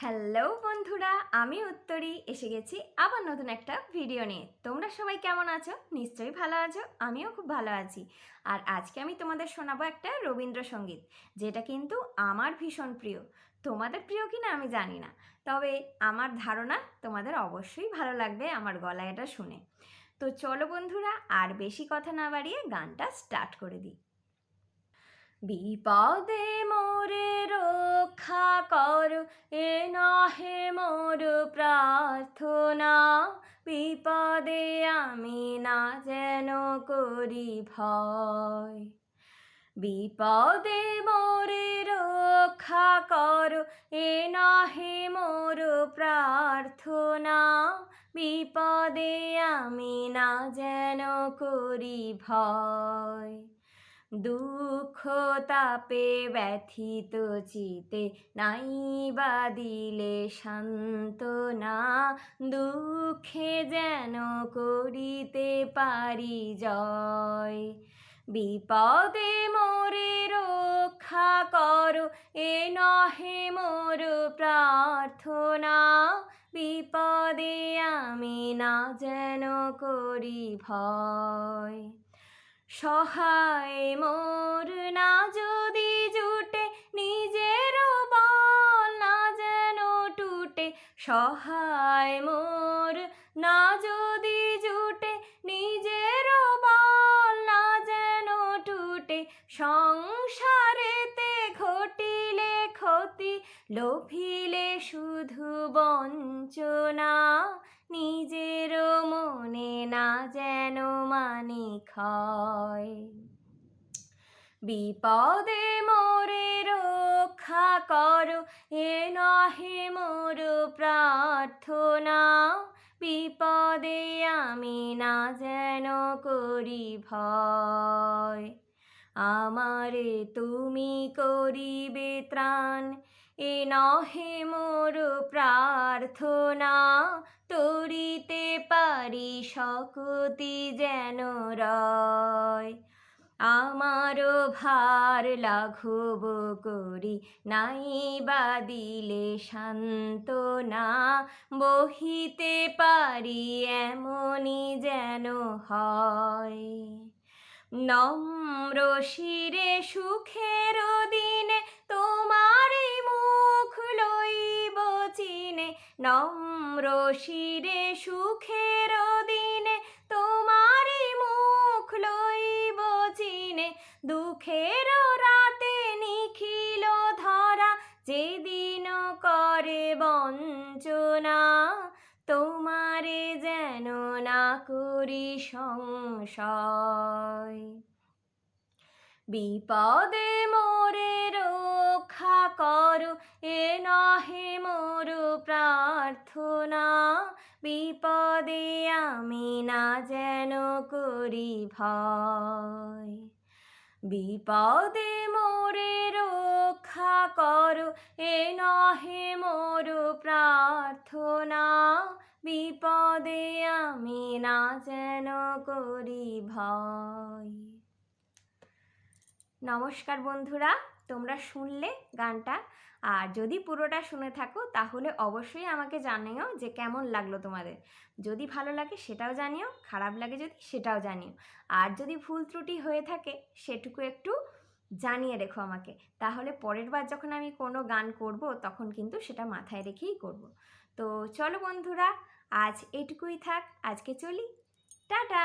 Hello বন্ধুরা, আমি উত্তরী। এসে গেছি আবার নতুন একটা ভিডিও নিয়ে। তোমরা সবাই কেমন আছো? নিশ্চয়ই ভালো আছো, আমিও খুব ভালো আছি। আর আজকে আমি তোমাদের শোনাবো একটা রবীন্দ্রসঙ্গীত, যেটা কিন্তু আমার ভীষণ প্রিয়। তোমাদের প্রিয় কিনা আমি জানি না, তবে আমার ধারণা তোমাদের অবশ্যই ভালো লাগবে আমার গলায় এটা শুনে। তো চলো বন্ধুরা, আর বেশি কথা না বাড়িয়ে গানটা স্টার্ট করে দিই। বিপদে মোরে রক্ষা কর, এ নহে মোর প্রার্থনা। বিপদে আমি না যেন করি ভয়। বিপদে মোরে রক্ষা কর, এ নহে মোর প্রার্থনা। বিপদে আমি না যেন করি ভয়। দুঃখ তাপে ব্যথিত চিতে নাই বা দিলে সান্ত্বনা, দুঃখে যেন করিতে পারি জয়। বিপদে মোরে রক্ষা করো, এ নহে মোর প্রার্থনা। বিপদে আমি না যেন করি ভয়। সহায় মোর না যদি জুটে, নিজের বল না যেন টুটে। সহায় মোর না যদি জুটে, নিজের বল না যেন টুটে। সংসারেতে ঘটিলে ক্ষতি, লোভিলে শুধু বঞ্চনা। না যেন মানে খয় বিপদে মোরে রক্ষা করো, এ নহে মোর প্রার্থনা। বিপদে আমি না যেন করি ভয়। আমারে তুমি করিবে ত্রাণ। এ নহে মোর প্রার্থনা, তরিতে পারি শকতি যেন রয়। আমারও ভার লাঘব করি নাই বা দিলে শান্তনা বহিতে পারি এমনই যেন হয়। নম্র শিরে সুখের দিনে তোমারই মুখ লইব চিনে। নম্র শিরে সুখের দিনে তোমারই মুখ লইব চিনে। দুঃখের রাতে নিখিল ধরা, যেদিন করে বঞ্চনা। না করি সংশয়। বিপদে মোরে রক্ষা করো, এ নহে মোর প্রার্থনা। বিপদে আমি না যেন করি ভয়। বিপদে মোরে রক্ষা করো, এ নহে মোর প্রার্থনা। বিপদে আমি না যেন করি ভয়। নমস্কার বন্ধুরা, তোমরা শুনলে গানটা। আর যদি পুরোটা শুনে থাকো, তাহলে অবশ্যই আমাকে জানিও যে কেমন লাগল তোমাদের। যদি ভালো লাগে সেটাও জানিও, খারাপ লাগে যদি সেটাও জানিও। আর যদি ভুল ত্রুটি হয়ে থাকে, সেটুকু একটু জানিয়ে রেখো আমাকে। তাহলে পরের বার যখন আমি কোনো গান করব, তখন কিন্তু সেটা মাথায় রেখেই করব। তো চলো বন্ধুরা আজ এটুকুই থাক আজকে চলি। টাটা!